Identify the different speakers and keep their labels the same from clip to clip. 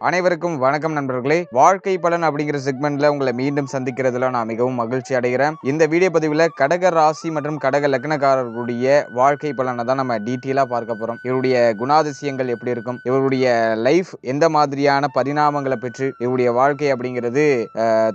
Speaker 1: அனைவருக்கும் வணக்கம் நண்பர்களே. வாழ்க்கை பலன் அப்படிங்கிற செக்மெண்ட்ல உங்களை மீண்டும் சந்திக்கிறதுல நான் மிகவும் மகிழ்ச்சி அடைகிறேன். இந்த வீடியோ பதிவில் கடக ராசி மற்றும் கடக லக்னக்காரர்களுடைய வாழ்க்கை பலனை தான் நம்ம டீட்டெயிலாக பார்க்க போறோம். இவருடைய குணாதிசயங்கள் எப்படி இருக்கும்? இவருடைய லைஃப் எந்த மாதிரியான பரிணாமங்களை பெற்று இவருடைய வாழ்க்கை அப்படிங்கிறது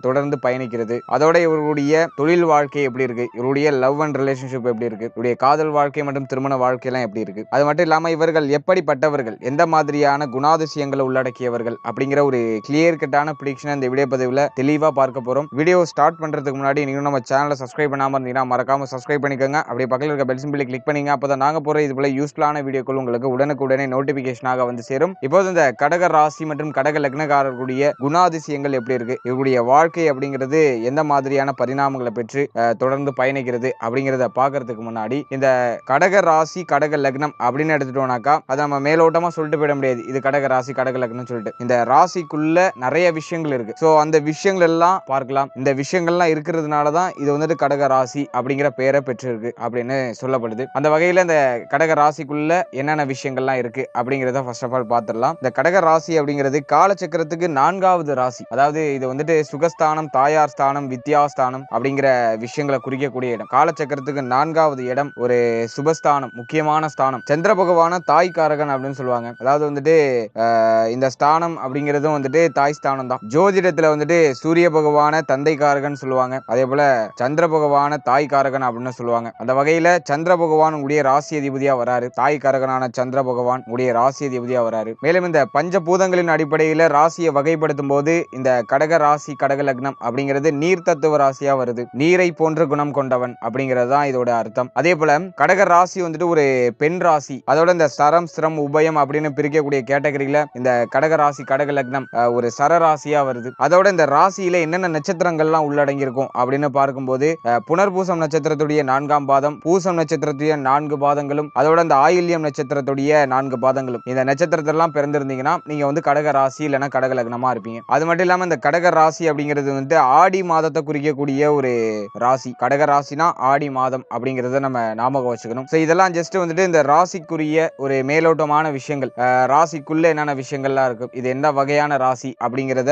Speaker 1: தொடர்ந்து பயணிக்கிறது. அதோட இவருடைய தொழில் வாழ்க்கை எப்படி இருக்கு? இவருடைய லவ் அண்ட் ரிலேஷன்ஷிப் எப்படி இருக்கு? இவருடைய காதல் வாழ்க்கை மற்றும் திருமண வாழ்க்கையெல்லாம் எப்படி இருக்கு? அது மட்டும் இல்லாம இவர்கள் எப்படிப்பட்டவர்கள்? எந்த மாதிரியான குணாதிசயங்களை உள்ளடக்கியவர்கள்? அப்படிங்கிற ஒரு கிளியர் கட்டான ப்ரிடிக்ஷன் இந்த வீடியோ பதிவில் தெளிவாக பார்க்க போறோம். வீடியோ ஸ்டார்ட் பண்றதுக்கு முன்னாடி நீங்கள் நம்ம சேனலை சப்ஸ்கிரைப் பண்ணாமல் இருந்தீங்கன்னா மறக்காம சப்ஸ்கிரைப் பண்ணிக்கோங்க. அப்படியே பக்கத்தில் இருக்க பெல் சிம்பிளை கிளிக் பண்ணிங்க அப்போ தான் நாங்க போகிற இது போல யூஸ்ஃபுல்லான வீடியோக்கள் உங்களுக்கு உடனுக்குடனே நோட்டிஃபிகேஷனாக வந்து சேரும். இப்போது இந்த கடக ராசி மற்றும் கடக லக்னக்காரர்களுடைய குணாதிசயங்கள் எப்படி இருக்கு? இவருடைய வாழ்க்கை அப்படிங்கிறது எந்த மாதிரியான பரிணாமங்களை பெற்று தொடர்ந்து பயணிக்கிறது அப்படிங்கிறத பார்க்கறதுக்கு முன்னாடி இந்த கடக ராசி கடக லக்னம் அப்படின்னு எடுத்துட்டோம்னாக்கா அதை நம்ம மேலோட்டமா சொல்லிட்டு போயிட முடியாது. இது கடக ராசி கடக லக்னம் சொல்லிட்டு. இந்த ராசிக்குள்ள நிறைய விஷயங்கள் இருக்கு. ஸோ அந்த விஷயங்கள் எல்லாம் பார்க்கலாம். இந்த விஷயங்கள்லாம் இருக்கிறதுனால தான் இது வந்துட்டு கடக ராசி அப்படிங்கிற பெயரை பெற்றிருக்கு அப்படின்னு சொல்லப்படுது. அந்த வகையில் இந்த கடக ராசிக்குள்ள என்னென்ன விஷயங்கள்லாம் இருக்கு அப்படிங்கிறத ஃபர்ஸ்ட் ஆஃப் ஆல் பார்த்துடலாம். இந்த கடக ராசி அப்படிங்கிறது காலச்சக்கரத்துக்கு நான்காவது ராசி. அதாவது இது வந்துட்டு சுகஸ்தானம் தாயார் ஸ்தானம் வித்யாஸ்தானம் அப்படிங்கிற விஷயங்களை குறிக்கக்கூடிய இடம். காலச்சக்கரத்துக்கு நான்காவது இடம் ஒரு சுபஸ்தானம் முக்கியமான ஸ்தானம். சந்திர பகவான தாய்காரகன் அப்படின்னு சொல்லுவாங்க. அதாவது வந்துட்டு இந்த ஸ்தானம் அப்படிங்கிறதும் வந்துட்டு தாய் ஸ்தானம் தான் ஜோதிடத்துல வந்துட்டு சூரிய பகவான தந்தை காரகன் சொல்லுவாங்க. அதே போல சந்திர பகவான தாய் காரகன் அப்படின்னு சொல்லுவாங்க. அந்த வகையில சந்திர பகவான் உடைய ராசி அதிபதியா வராரு. தாய் காரகனான சந்திர பகவான் உடைய ராசி அதிபதியா வராரு. மேலும் இந்த பஞ்சபூதங்களின் அடிப்படையில ராசியை வகைப்படுத்தும் போது இந்த கடக ராசி கடக லக்னம் அப்படிங்கிறது நீர் தத்துவ ராசியா வருது. நீரை போன்ற குணம் கொண்டவன் அப்படிங்கிறது தான் இதோட அர்த்தம். அதே போல கடக ராசி வந்துட்டு ஒரு பெண் ராசி. அதோட இந்த சரம் சிரம் உபயம் அப்படின்னு பிரிக்கக்கூடிய கேட்டகரியில இந்த கடக ராசி கடக லக்னம் அஹ், ஒரு சர ராசியா வருது. அதோட இந்த ராசியில என்னென்ன நட்சத்திரங்கள்லாம் உள்ளடங்கி இருக்கும் அப்படின்னு பார்க்கும்போது புனர்பூசம் நட்சத்திரத்துடைய நான்காம் பாதம் பூசம் நட்சத்திரத்துடைய நான்கு பாதங்களும் அதோட இந்த ஆயில்யம் நட்சத்திரத்துடைய நான்கு பாதங்களும். இந்த நட்சத்திரத்திலாம் பிறந்திருந்தீங்கன்னா நீங்க வந்து கடக ராசி இல்லைன்னா கடக லக்னமா இருப்பீங்க. அது மட்டும் இல்லாம இந்த கடக ராசி அப்படிங்கிறது வந்து ஆடி மாதத்தை குறிக்கக்கூடிய ஒரு ராசி. கடக ராசினா ஆடி மாதம் அப்படிங்கிறத நம்ம ஞாபகம் வச்சுக்கணும். ஸோ இதெல்லாம் ஜஸ்ட் வந்துட்டு இந்த ராசிக்குரிய ஒரு மேலோட்டமான விஷயங்கள் அஹ், ராசிக்குள்ள என்னென்ன விஷயங்கள்லாம் இருக்கும் இது எந்த வகையான ராசி அப்படிங்கிறத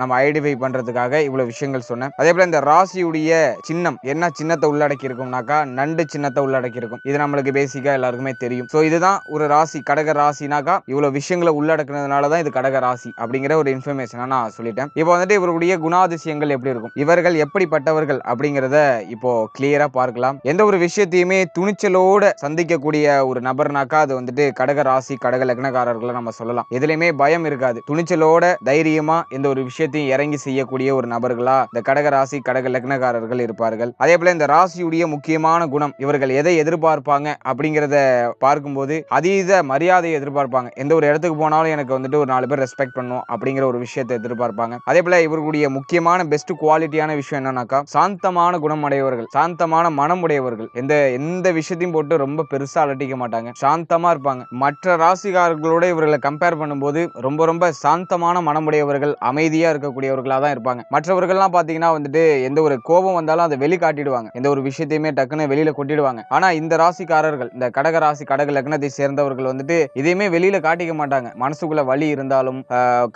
Speaker 1: நம்ம ஐடென்டிஃபை பண்ணுறதுக்காக இவ்வளோ விஷயங்கள் சொன்னேன். அதே போல் இந்த ராசியுடைய சின்னம் என்ன சின்னத்தை உள்ளடக்கி இருக்கும்னாக்கா நண்டு சின்னத்தை உள்ளடக்கி இருக்கும் இது நம்மளுக்கு பேசிக்காக எல்லாருக்குமே தெரியும். ஸோ இதுதான் ஒரு ராசி கடக ராசினாக்கா இவ்வளோ விஷயங்களை உள்ளடக்கினதுனால தான் இது கடக ராசி அப்படிங்கிற ஒரு இன்ஃபர்மேஷனை நான் சொல்லிட்டேன். இப்போ வந்துட்டு இவருடைய குணாதிசயங்கள் எப்படி இருக்கும்? இவர்கள் எப்படிப்பட்டவர்கள் அப்படிங்கிறத இப்போ கிளியராக பார்க்கலாம். எந்த ஒரு விஷயத்தையுமே துணிச்சலோட சந்திக்கக்கூடிய ஒரு நபர்னாக்கா அது வந்துட்டு கடக ராசி கடக லக்னக்காரர்களை நம்ம சொல்லலாம். எதுலையுமே பயம் இருக்காது. துணிச்சலோட தைரியமா இந்த ஒரு விஷயத்தையும் இறங்கி செய்யக்கூடிய ஒரு நபர்களா இந்த கடக ராசி கடக லக்னக்காரர்கள் இருப்பார்கள். அதே போல இந்த ராசியுடைய முக்கியமான குணம் இவர்கள் எதை எதிர்பார்ப்பாங்க அப்படிங்கிறத பார்க்கும்போது அதீத மரியாதையை எதிர்பார்ப்பாங்க. எந்த ஒரு இடத்துக்கு போனாலும் எனக்கு வந்துட்டு ஒரு நாலு பேர் ரெஸ்பெக்ட் பண்ணும் அப்படிங்கிற ஒரு விஷயத்தை எதிர்பார்ப்பாங்க. அதே போல இவர்களுடைய முக்கியமான பெஸ்ட் குவாலிட்டியான விஷயம் என்னன்னாக்கா சாந்தமான குணம் அடையவர்கள் சாந்தமான மனம் உடையவர்கள். எந்த எந்த விஷயத்தையும் போட்டு ரொம்ப பெருசா அலட்டிக்க மாட்டாங்க. சாந்தமா இருப்பாங்க. மற்ற ராசிகாரர்களோட இவர்களை கம்பேர் பண்ணும்போது ரொம்ப ரொம்ப சாந்தமான மனமுடையவர்கள் அமைதியா இருக்கக்கூடியவர்களா தான் இருப்பாங்க. மற்றவர்கள்லாம் பாத்தீங்கன்னா வந்துட்டு எந்த ஒரு கோபம் வந்தாலும் அதை வெளி காட்டிடுவாங்க எந்த ஒரு விஷயத்தையுமே டக்குன்னு வெளியில கொட்டிடுவாங்க. ஆனா இந்த ராசிக்காரர்கள் இந்த கடக ராசி கடக லக்னத்தை சேர்ந்தவர்கள் வந்துட்டு இதையுமே வெளியில காட்டிக்க மாட்டாங்க. மனசுக்குள்ள வலி இருந்தாலும்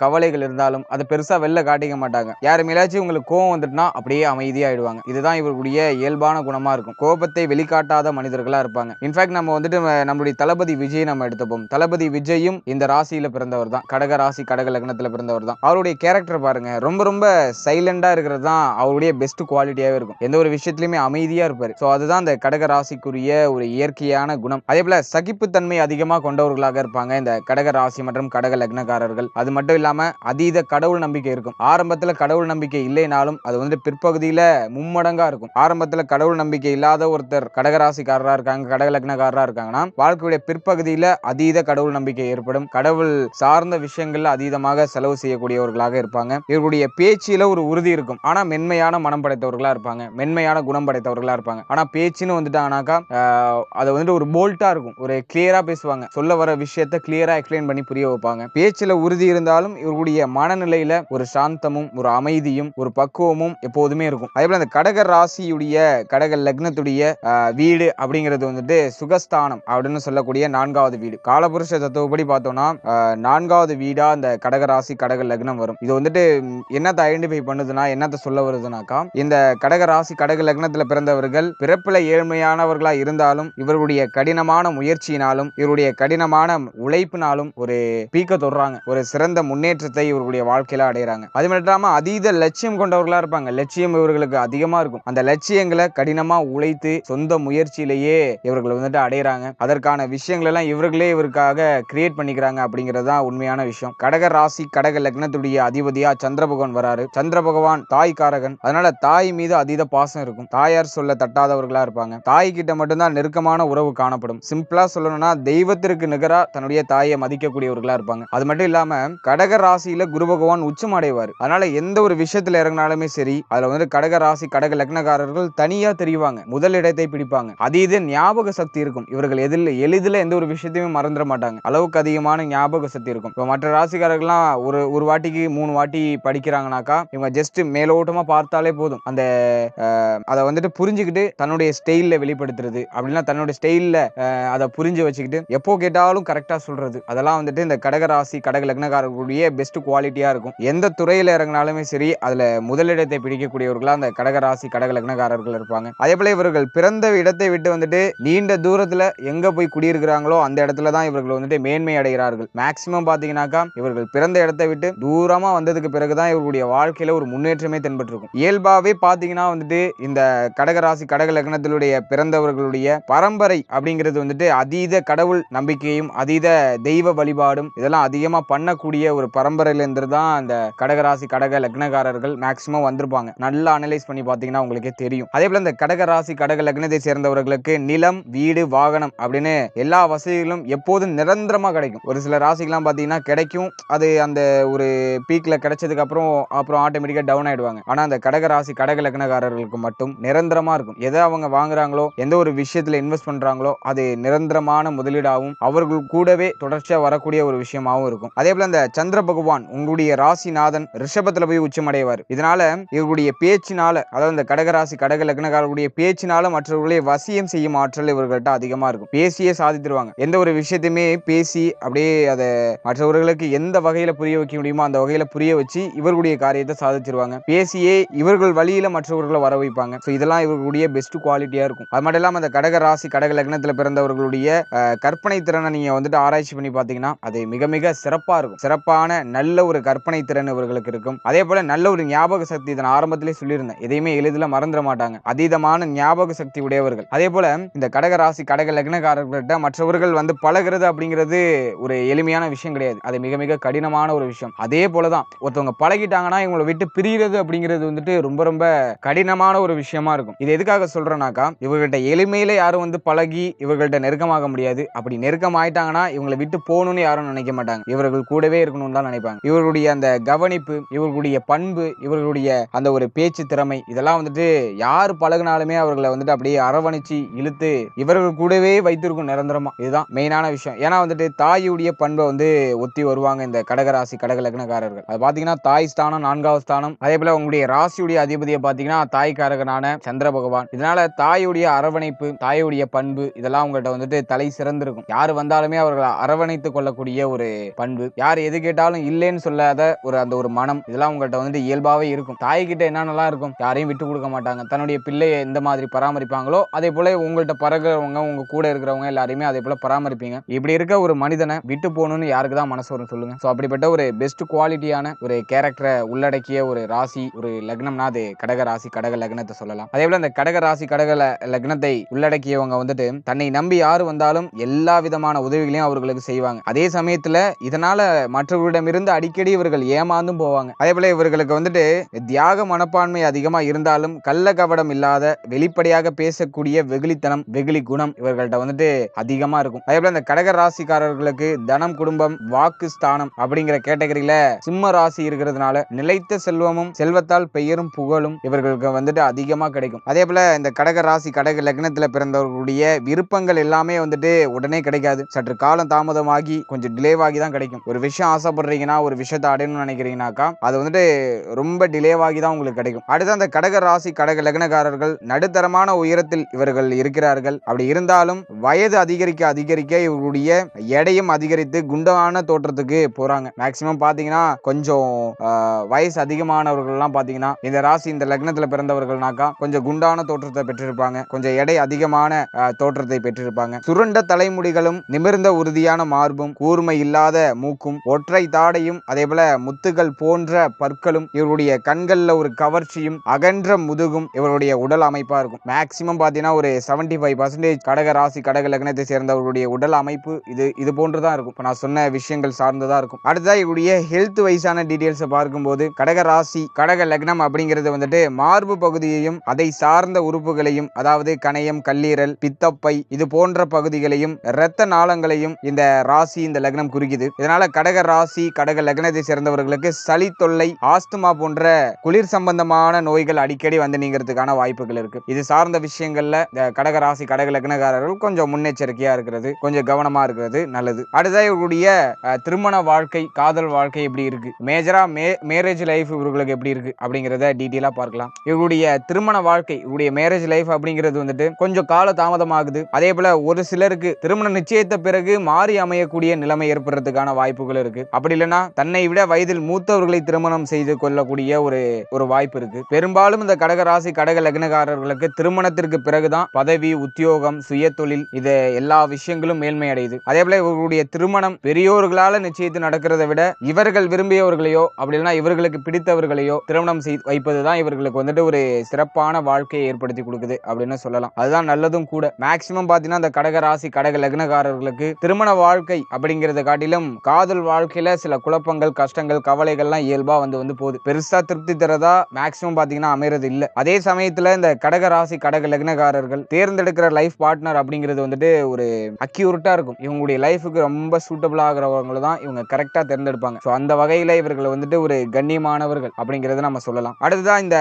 Speaker 1: கவலைகள் இருந்தாலும் அதை பெருசா வெளில காட்டிக்க மாட்டாங்க. யாரு மேலாச்சும் உங்களுக்கு கோவம் வந்துட்டுனா அப்படியே அமைதியாயிடுவாங்க. இதுதான் இவர்களுடைய இயல்பான குணமா இருக்கும். கோபத்தை வெளிக்காட்டாத மனிதர்களா இருப்பாங்க. இன்ஃபேக்ட் நம்ம வந்துட்டு நம்மளுடைய தளபதி விஜய் நம்ம எடுத்துப்போம். தளபதி விஜயும் இந்த ராசியில பிறந்தவர் தான். கடக ராசி கடக லக்னத்தில் பிறந்தவர் தான். அவருடைய கேரக்டர் பாருங்க ரொம்ப ரொம்ப சைலண்டா இருக்கிறது தான் அவருடைய பெஸ்ட் குவாலிட்டியாவே இருக்கும். எந்த ஒரு விஷயத்துலையுமே அமைதியாக இருப்பார். ஸோ அதுதான் அந்த கடக ராசிக்குரிய ஒரு இயற்கையான குணம். அதே போல சகிப்புத்தன்மை அதிகமா கொண்டவர்களாக இருப்பாங்க இந்த கடக ராசி மற்றும் கடக லக்னக்காரர்கள். அது மட்டும் இல்லாம அதீத கடவுள் நம்பிக்கை இருக்கும். ஆரம்பத்துல கடவுள் நம்பிக்கை இல்லைனாலும் அது வந்து பிற்பகுதியில மும்மடங்கா இருக்கும். ஆரம்பத்துல கடவுள் நம்பிக்கை இல்லாத ஒருத்தர் கடகராசிக்காரராக இருக்காங்க கடக லக்னக்காரராக இருக்காங்கன்னா வாழ்க்கையுடைய பிற்பகுதியில அதீத கடவுள் நம்பிக்கை ஏற்படும். கடவுள் சார்ந்த விஷயம் விஷயங்கள்ல அதீதமாக செலவு செய்யக்கூடியவர்களாக இருப்பாங்க. இவருடைய பேச்சில ஒரு உறுதி இருக்கும். ஆனா மென்மையான மனம் படைத்தவர்களா இருப்பாங்க. மென்மையான குணம் படைத்தவர்களா இருப்பாங்க. ஆனா பேச்சுன்னு வந்துட்டாங்கனாக்கா அது வந்துட்டு ஒரு போல்ட்டா இருக்கும். ஒரு கிளியரா பேசுவாங்க. சொல்ல வர விஷயத்த கிளியரா எக்ஸ்பிளைன் பண்ணி புரிய வைப்பாங்க. பேச்சுல உறுதி இருந்தாலும் இவருடைய மனநிலையில ஒரு சாந்தமும் ஒரு அமைதியும் ஒரு பக்குவமும் எப்போதுமே இருக்கும். அதே போல அந்த கடக ராசியுடைய கடக லக்னத்துடைய வீடு அப்படிங்கிறது வந்துட்டு சுகஸ்தானம் அப்படின்னு சொல்லக்கூடிய நான்காவது வீடு. காலபுருஷ தத்துவப்படி பார்த்தோம்னா நான்காவது வீடு வீடா அந்த கடக ராசி கடக லக்னம் வரும். இது வந்துட்டு என்னத்த என்னத்தை ஐடென்டிஃபை பண்ணுதுன்னா என்னத்தை சொல்ல வருதுனாக்கா இந்த கடக ராசி கடக லக்னத்துல பிறந்தவர்கள் பிறப்புல ஏழ்மையானவர்களா இருந்தாலும் இவர்களுடைய கடினமான முயற்சியினாலும் இவருடைய கடினமான உழைப்பினாலும் ஒரு பீக்க தொடுறாங்க. ஒரு சிறந்த முன்னேற்றத்தை இவர்களுடைய வாழ்க்கையில அடைகிறாங்க அது மட்டும் இல்லாம அதீத லட்சியம் கொண்டவர்களா இருப்பாங்க. லட்சியம் இவர்களுக்கு அதிகமா இருக்கும். அந்த லட்சியங்களை கடினமா உழைத்து சொந்த முயற்சியிலேயே இவர்கள் வந்துட்டு அடைகிறாங்க அதற்கான விஷயங்கள் எல்லாம் இவர்களே இவருக்காக கிரியேட் பண்ணிக்கிறாங்க அப்படிங்கிறது தான் உண்மையான விஷயம். கடக ராசி கடக லக்னத்துடைய அதிபதியா சந்திர பகவான் வராரு. சந்திர பகவான் தாய் காரகன் அதனால தாய் மீது அதீத பாசம் இருக்கும். தாயார் சொல்ல தட்டாதவர்களா இருப்பாங்க. தாய் கிட்ட மட்டும்தான் நெருக்கமான உறவு காணப்படும். சிம்பிளா சொல்லணும்னா தெய்வத்திற்கு நிகரா தன்னுடைய தாயை மதிக்கக்கூடியவர்களா இருப்பாங்க. அது மட்டும் இல்லாம கடக ராசியில குரு பகவான் உச்சம் அடைவார். அதனால எந்த ஒரு விஷயத்துல இறங்கினாலுமே சரி அதுல வந்து கடக ராசி கடக லக்னக்காரர்கள் தனியா தெரிவாங்க. முதல் இடத்தை பிடிப்பாங்க. அதீத ஞாபக சக்தி இருக்கும். இவர்கள் எதில் எளிதில் எந்த ஒரு விஷயத்தையுமே மறந்துட மாட்டாங்க. அளவுக்கு அதிகமான ஞாபக சக்தி இருக்கும். இப்போ மற்ற ராசிக்காரர்கள்லாம் ஒரு ஒரு வாட்டிக்கு மூணு வாட்டி படிக்கிறாங்கனாக்கா இவங்க ஜஸ்ட் மேலோட்டமாக பார்த்தாலே போதும். அந்த அதை வந்துட்டு புரிஞ்சுக்கிட்டு தன்னுடைய ஸ்டைலில் வெளிப்படுத்துறது. அப்படின்னா தன்னுடைய ஸ்டைலில் அதை புரிஞ்சு வச்சுக்கிட்டு எப்போ கேட்டாலும் கரெக்டாக சொல்கிறது அதெல்லாம் வந்துட்டு இந்த கடக ராசி கடக லக்னக்காரர்களுடைய பெஸ்ட் குவாலிட்டியாக இருக்கும். எந்த துறையில் இறங்கினாலுமே சரி அதில் முதலிடத்தை பிடிக்கக்கூடியவர்களாக அந்த கடக ராசி கடக லக்னக்காரர்கள் இருப்பாங்க. அதே போல இவர்கள் பிறந்த இடத்தை விட்டு வந்துட்டு நீண்ட தூரத்தில் எங்கே போய் குடியிருக்கிறாங்களோ அந்த இடத்துல தான் இவர்கள் வந்துட்டு மேன்மை அடைகிறார்கள். மேக்சிமம் பாத்தீங்கன்னாக்கா இவர்கள் பிறந்த இடத்தை விட்டு தூரமா வந்ததுக்கு பிறகுதான் இவர்களுடைய வாழ்க்கையில ஒரு முன்னேற்றமே தென்பட்டிருக்கும். இயல்பாவே பாத்தீங்கன்னா வந்துட்டு இந்த கடகராசி கடக லக்னத்திலுடைய பிறந்தவர்களுடைய பரம்பரை அப்படிங்கிறது வந்துட்டு அதீத கடவுள் நம்பிக்கையும் அதீத தெய்வ வழிபாடும் இதெல்லாம் அதிகமா பண்ணக்கூடிய ஒரு பரம்பரையிலிருந்து தான் அந்த கடகராசி கடக லக்னக்காரர்கள் மேக்சிமம் வந்திருப்பாங்க. நல்லா அனலைஸ் பண்ணி பாத்தீங்கன்னா உங்களுக்கே தெரியும். அதே போல இந்த கடகராசி கடக லக்னத்தை சேர்ந்தவர்களுக்கு நிலம் வீடு வாகனம் அப்படின்னு எல்லா வசதிகளும் எப்போதும் நிரந்தரமா கிடைக்கும். ஒரு சில ராசிக்கெல்லாம் பாத்தீங்கன்னா வரைக்கும் அது அந்த ஒரு பீக்கில் கிடைச்சதுக்கு அப்புறம் அப்புறம் டவுன் ஆகிடுவாங்க ஆனால் அந்த கடக ராசி கடக லக்னக்காரர்களுக்கு மட்டும் நிரந்தரமாக இருக்கும். எதை அவங்க வாங்குறாங்களோ எந்த ஒரு விஷயத்தில் இன்வெஸ்ட் பண்ணுறாங்களோ அது நிரந்தரமான முதலீடாகவும் அவர்கள் கூடவே தொடர்ச்சியாக வரக்கூடிய ஒரு விஷயமாகவும் இருக்கும். அதே போல் அந்த சந்திர பகவான் உங்களுடைய ராசிநாதன் ரிஷபத்தில் போய் உச்சமடைவார். இதனால இவர்களுடைய பேச்சினால அதாவது இந்த கடகராசி கடக லக்னக்காரர்களுடைய பேச்சினால மற்றவர்களை வசியம் செய்யும் ஆற்றல் இவர்கள்ட்ட அதிகமாக இருக்கும். பேசியே சாதித்துருவாங்க. எந்த ஒரு விஷயத்தையுமே பேசி அப்படியே அதை மற்றவர்களுக்கு எந்த வகையில புரிய வைக்க முடியுமோ அந்த வகையில புரிய வச்சு இவர்களுடைய காரியத்தை சாதிச்சிருவாங்க. பேசியே இவர்கள் வழியில மற்றவர்களை வர வைப்பாங்க. ஸோ இதெல்லாம் இவர்களுடைய பெஸ்ட் குவாலிட்டியா இருக்கும். அது மட்டும் இல்லாம அந்த கடக ராசி கடக லக்னத்துல பிறந்தவர்களுடைய கற்பனை திறனை நீங்க வந்துட்டு ஆராய்ச்சி பண்ணி பாத்தீங்கன்னா அது மிக மிக சிறப்பா இருக்கும். சிறப்பான நல்ல ஒரு கற்பனை திறன் இவர்களுக்கு இருக்கும். அதே போல நல்ல ஒரு ஞாபக சக்தி இதை நான் ஆரம்பத்திலே சொல்லியிருந்தேன். எதையுமே எளிதில் மறந்துட மாட்டாங்க. அதீதமான ஞாபக சக்தி உடையவர்கள். அதே போல இந்த கடக ராசி கடக லக்னக்காரர்கள்ட்ட மற்றவர்கள் வந்து பழகுறது அப்படிங்கிறது ஒரு எளிமையான விஷயம் கிடையாது. அது மிக மிக கடினமான ஒரு விஷயம். அதே போலதான் ஒருத்தவங்க பழகிட்டாங்கன்னா இவங்களை விட்டு பிரிகிறது அப்படிங்கிறது வந்துட்டு ரொம்ப ரொம்ப கடினமான ஒரு விஷயமா இருக்கும். இது எதுக்காக சொல்றேனாக்கா இவர்கள்ட்ட எளிமையில யாரும் வந்து பழகி இவர்கள்ட்ட நெருக்கமாக முடியாது. அப்படி நெருக்கம் ஆயிட்டாங்கன்னா இவங்களை விட்டு போகணும்னு யாரும் நினைக்க மாட்டாங்க. இவர்கள் கூடவே இருக்கணும்னு தான் நினைப்பாங்க. இவர்களுடைய அந்த கவனிப்பு இவர்களுடைய பண்பு இவர்களுடைய அந்த ஒரு பேச்சு திறமை இதெல்லாம் வந்துட்டு யார் பழகினாலுமே அவர்களை வந்துட்டு அப்படியே அரவணைச்சு இழுத்து இவர்கள் கூடவே வைத்திருக்கும் நிரந்தரமா. இதுதான் மெயினான விஷயம். ஏன்னா வந்துட்டு தாயுடைய பண்பை வந்து ஒத்தி வருவாங்க இந்த கடகராசி கடக லக்னக்காரர்கள் அது பாத்தீங்கன்னா தாய் ஸ்தானம் நான்காவது ஸ்தானம். அதே போல உங்களுடைய ராசியுடைய அதிபதியை பாத்தீங்கன்னா தாய்க்காரகனான சந்திர பகவான். இதனால தாயுடைய அரவணைப்பு தாயுடைய பண்பு இதெல்லாம் உங்கள்கிட்ட வந்துட்டு தலை சிறந்திருக்கும். யார் வந்தாலுமே அவர்களை அரவணைத்து கொள்ளக்கூடிய ஒரு பண்பு. யார் எது கேட்டாலும் இல்லைன்னு சொல்லாத ஒரு அந்த ஒரு மனம் இதெல்லாம் உங்கள்கிட்ட வந்துட்டு இயல்பாவே இருக்கும். தாய்கிட்ட என்னென்னலாம் இருக்கும் யாரையும் விட்டு கொடுக்க மாட்டாங்க. தன்னுடைய பிள்ளையை எந்த மாதிரி பராமரிப்பாங்களோ அதே போல உங்கள்கிட்ட பறகுறவங்க உங்க கூட இருக்கிறவங்க எல்லாரையுமே அதே போல பராமரிப்பீங்க. இப்படி இருக்க ஒரு மனிதனை விட்டு போகணும்னு யாருக்கு தான் மனசு வரும் சொல்லுங்க. ஸோ அப்படிப்பட்ட ஒரு பெஸ்ட் குவாலிட்டியான ஒரு கேரக்டரை உள்ளடக்கிய ஒரு ராசி ஒரு லக்னம்னா அது கடக ராசி கடக லக்னத்தை சொல்லலாம். அதே போல இந்த கடக ராசி கடக லக்னத்தை உள்ளடக்கியவங்க வந்துட்டு தன்னை நம்பி யாரு வந்தாலும் எல்லா விதமான உதவிகளையும் அவர்களுக்கு செய்வாங்க. அதே சமயத்துல இதனால மற்றவர்களிடமிருந்து அடிக்கடி இவர்கள் ஏமாந்தும் போவாங்க. அதே போல இவர்களுக்கு வந்துட்டு தியாக மனப்பான்மை அதிகமா இருந்தாலும் கள்ள கவடம் இல்லாத வெளிப்படையாக பேசக்கூடிய வெகுளித்தனம் வெகுளி குணம் இவர்கள்ட்ட வந்துட்டு அதிகமா இருக்கும். அதே போல இந்த கடக ராசிக்காரர்களுக்கு தனம் குடும்பம் வாக்கு ஸ்தானம் அப்படிங்கிற கேட்டகரியில சிம்ம ராசி இருக்கிறதுனால நிலைத்த செல்வமும் செல்வத்தால் பெயரும் புகழும் இவர்களுக்கு வந்துட்டு அதிகமா கிடைக்கும். அதே போல இந்த கடக ராசி கடக லக்னத்துல பிறந்தவர்களுடைய விருப்பங்கள் எல்லாமே வந்துட்டு உடனே கிடைக்காது. சற்று காலம் தாமதமாகி கொஞ்சம் டிலேவாகி தான் கிடைக்கும். ஒரு விஷயம் ஆசைப்படுறீங்கன்னா ஒரு விஷயத்தை அடையணும்னு நினைக்கிறீங்கனாக்கா அது வந்துட்டு ரொம்ப டிலேவாகி தான் உங்களுக்கு கிடைக்கும். அடுத்து அந்த கடக ராசி கடக லக்னக்காரர்கள் நடுத்தரமான உயரத்தில் இவர்கள் இருக்கிறார்கள். அப்படி இருந்தாலும் வயது அதிகரிக்க அதிகரிக்க இவர்களுடைய எடையும் அதிகரித்து குண்டமான தோற்றத்துக்கு தோற்றத்துக்கு போறாங்க. மேக்சிமம் பாத்தீங்கன்னா கொஞ்சம் ஆஹ், வயசு அதிகமானவர்கள்லாம் பாத்தீங்கன்னா இந்த ராசி இந்த லக்னத்துல பிறந்தவர்கள்னாக்கா கொஞ்சம் குண்டான தோற்றத்தை பெற்றிருப்பாங்க. கொஞ்சம் எடை அதிகமான தோற்றத்தை பெற்றிருப்பாங்க. சுருண்ட தலைமுடிகளும் நிமிர்ந்த உறுதியான மார்பும் கூர்மை இல்லாத மூக்கும் ஒற்றை தாடையும் அதே போல முத்துகள் போன்ற பற்களும் இவருடைய கண்கள்ல ஒரு கவர்ச்சியும் அகன்ற முதுகும் இவருடைய உடல் அமைப்பா இருக்கும். மேக்சிமம் பாத்தீங்கன்னா ஒரு 75% ஃபைவ் பர்சன்டேஜ் கடக ராசி கடக லக்னத்தை சேர்ந்தவருடைய உடல் அமைப்பு இது இது போன்றுதான் இருக்கும். இப்போ நான் சொன்ன விஷயங்கள் சார்ந்ததா இருக்கும். அடுத்ததா இவருடைய ஹெல்த் வைஸான டீடைல்ஸை பார்க்கும்போது கடக ராசி கடக லக்னம் அப்படிங்கிறது வந்துட்டு மார்பு பகுதியையும் அதை சார்ந்த உறுப்புகளையும் அதாவது கணையம் கல்லீரல் பித்தப்பை இது போன்ற பகுதிகளையும் இரத்த நாளங்களையும் இந்த ராசி இந்த லக்னம் குறிக்குது. இதனால கடக ராசி கடக லக்னத்தை சேர்ந்தவர்களுக்கு சளி தொல்லை ஆஸ்துமா போன்ற குளிர் சம்பந்தமான நோய்கள் அடிக்கடி வந்து நீங்கிறதுக்கான வாய்ப்புகள் இருக்கு. இது சார்ந்த விஷயங்கள்ல இந்த கடக ராசி கடக லக்னக்காரர்கள் கொஞ்சம் முன்னெச்சரிக்கையா இருக்கிறது கொஞ்சம் கவனமா இருக்கிறது நல்லது. அடுத்தது இவருடைய அஹ், திருமண வாழ்க்கை காதல் வாழ்க்கை எப்படி இருக்கு? மேஜரா மே மேரேஜ் லைஃப் இவர்களுக்கு எப்படி இருக்கு? அப்படிங்கிறத டீட்டெயிலா பார்க்கலாம். இவருடைய திருமண வாழ்க்கை இவருடைய மேரேஜ் லைஃப் அப்படிங்கிறது வந்துட்டு கொஞ்சம் கால தாமதமாகுது அதே போல ஒரு சிலருக்கு திருமண நிச்சயத்த பிறகு மாறி அமையக்கூடிய நிலைமை ஏற்படுறதுக்கான வாய்ப்புகள் இருக்கு. அப்படி இல்லைன்னா தன்னை விட வயதில் மூத்தவர்களை திருமணம் செய்து கொள்ளக்கூடிய ஒரு ஒரு வாய்ப்பு இருக்கு. பெரும்பாலும் இந்த கடக ராசி கடக லக்னக்காரர்களுக்கு திருமணத்திற்கு பிறகுதான் பதவி உத்தியோகம் சுய தொழில் இது எல்லா விஷயங்களும் மேல்மை அடையுது அதே போல இவர்களுடைய திருமணம் பெரியோர்களால செய்து நடக்கிறத விட இவர்கள் விரும்பியவர்களையோ அப்படி இல்லைன்னா இவர்களுக்கு பிடித்தவர்களையோ திருமணம் செய்து வைப்பதுதான் இவர்களுக்கு வந்துட்டு ஒரு சிறப்பான வாழ்க்கையை ஏற்படுத்தி கொடுக்குது அப்படின்னு சொல்லலாம். அதுதான் நல்லதும் கூட. மேக்சிமம் பாத்தீங்கன்னா இந்த கடக ராசி கடக லக்னக்காரர்களுக்கு திருமண வாழ்க்கை அப்படிங்கறத காட்டிலும் காதல் வாழ்க்கையில சில குழப்பங்கள் கஷ்டங்கள் கவலைகள்லாம் இயல்பா வந்து வந்து போகுது. பெருசா திருப்தி தரதா மேக்சிமம் பாத்தீங்கன்னா அமைறது இல்ல. அதே சமயத்துல இந்த கடக ராசி கடக லக்னக்காரர்கள் தேர்ந்தெடுக்கிற லைஃப் பார்ட்னர் அப்படிங்கிறது வந்துட்டு ஒரு அக்யூரட்டா இருக்கும். இவங்களுடைய லைஃபுக்கு ரொம்ப சூட்டபிள் ஆகிறவங்க தான் இவங்க கரெக்டா தேர்ந்தெடுப்பாங்க. ஸோ அந்த வகையில இவர்கள் வந்துட்டு ஒரு கண்ணியமானவர்கள் அப்படிங்கறத நம்ம சொல்லலாம். அடுத்ததான் இந்த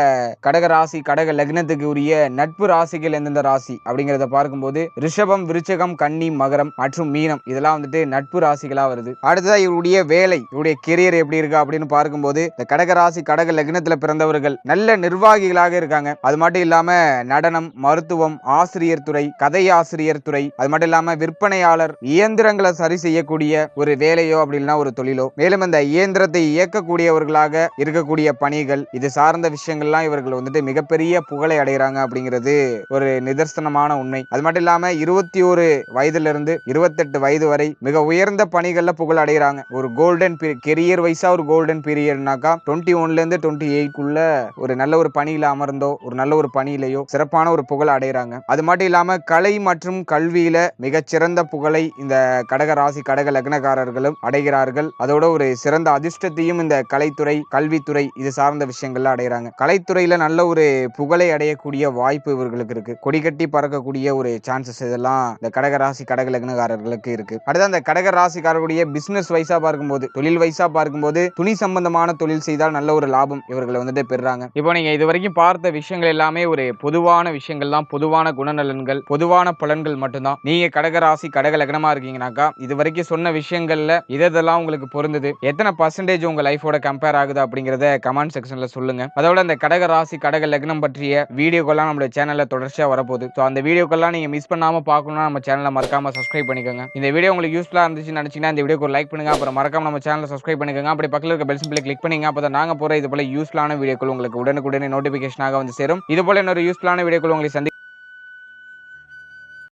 Speaker 1: கடக ராசி கடக லக்னத்துக்கு உரிய நட்பு ராசிகள் எந்தெந்த ராசி அப்படிங்கறத பார்க்கும்போது ரிஷபம் விருச்சகம் கன்னி மகரம் மற்றும் மீனம் இதெல்லாம் வந்துட்டு நட்பு ராசிகளா வருது. அடுத்ததா இவருடைய வேலை இவருடைய கெரியர் எப்படி இருக்கு அப்படின்னு பார்க்கும்போது இந்த கடக ராசி கடக லக்னத்துல பிறந்தவர்கள் நல்ல நிர்வாகிகளாக இருக்காங்க. அது மட்டும் இல்லாம நடனம் மருத்துவம் ஆசிரியர் துறை கதை ஆசிரியர் துறை அது மட்டும் இல்லாம விற்பனையாளர் இயந்திரங்களை சரி செய்யக்கூடிய ஒரு வேலையோ அப்படின்னா ஒரு தொழிலோ. மேலும் இந்த இயந்திரத்தை இயக்கக்கூடியவர்களாக இருக்கக்கூடிய பணிகள் இது சார்ந்த விஷயங்கள்லாம் இவர்கள் வந்துட்டு மிகப்பெரிய புகழை அடைகிறாங்க அப்படிங்கிறது ஒரு நிதர்சனமான உண்மை. அது மட்டும் இல்லாம இருபத்தி ஒரு வயதுல இருந்து இருபத்தெட்டு வயது வரை மிக உயர்ந்த பணிகள்ல புகழ் அடைகிறாங்க. ஒரு கோல்டன் கெரியர் வைஸா ஒரு கோல்டன் பீரியட்னாக்கா டுவெண்ட்டி ஒன்ல இருந்து டுவெண்ட்டி எயிட்குள்ள ஒரு நல்ல ஒரு பணியில அமர்ந்தோ ஒரு நல்ல ஒரு பணியிலையோ சிறப்பான ஒரு புகழ் அடைகிறாங்க. அது மட்டும் இல்லாம கலை மற்றும் கல்வியில மிகச்சிறந்த புகழை இந்த கடக ராசி கடக லக்னக்காரர்களும் அடைகிறார்கள். அதோட ஒரு சிறந்த அதிர்ஷ்டத்தையும் இந்த கலைத்துறை கல்வித்துறை இது சார்ந்த விஷயங்கள்ல அடைகிறாங்க. கலைத்துறையில நல்ல ஒரு புகழை அடையக்கூடிய வாய்ப்பு இவர்களுக்கு இருக்கு. கொடிகட்டி பறக்கக்கூடிய ஒரு சான்சஸ் இதெல்லாம் இந்த கடக ராசி கடக லக்னக்காரர்களுக்கு இருக்கு. அடுத்து அந்த கடகராசிக்காரர்களுடைய பிசினஸ் வைஸா பார்க்கும்போது தொழில் வைஸா பார்க்கும்போது துணி சம்பந்தமான தொழில் செய்தால் நல்ல ஒரு லாபம் இவர்களை வந்துட்டு பெறுறாங்க. இப்போ நீங்க இது வரைக்கும் பார்த்த விஷயங்கள் எல்லாமே ஒரு பொதுவான விஷயங்கள் தான். பொதுவான குணநலன்கள் பொதுவான பலன்கள் மட்டும்தான். நீங்க கடக ராசி கடக லக்னமா இருக்கீங்கனாக்கா இது வரைக்கும் சொன்ன விஷயங்கள்ல இதெல்லாம் உங்களுக்கு பொருந்தது. எத்தனை பர்சன்டேஜ் உங்க லைஃபோட கம்பேர் ஆகுது அப்படிங்கறத கமெண்ட் செக்ஷன்ல சொல்லுங்க. அதோட அந்த கடக ராசி கடக லக்னம் பற்றிய வீடியோக்கெல்லாம் நம்மளோட சேனல்ல தொடர்ச்சியா வரப்போகுது. ஸோ அந்த வீடியோக்கெல்லாம் நீங்க மிஸ் பண்ணாம பார்க்கணும்னா நம்ம சேனலை மறக்காம சப்ஸ்கிரைப் பண்ணிக்கோங்க. இந்த வீடியோ உங்களுக்கு யூஸ்ஃபுல்லா இருந்துச்சு நினைச்சீங்கன்னா இந்த வீடியோக்கு ஒரு லைக் பண்ணுங்க. அப்புறம் மறக்காம நம்ம சேனலை சப்ஸ்கிரைப் பண்ணிக்கோங்க. அப்படி பக்கத்தில் இருக்க பெல் சிம்பிளை கிளிக் பண்ணிங்க. அப்போ நாங்க போற இது போல யூஸ்ஃபுல்லான வீடியோக்கள் உங்களுக்கு உடனுக்குடனே நோட்டிபிகேஷனாக வந்து சேரும். இது போல இன்னொரு யூஸ்ஃபுல்லான வீடியோக்கள் உங்களை சந்தி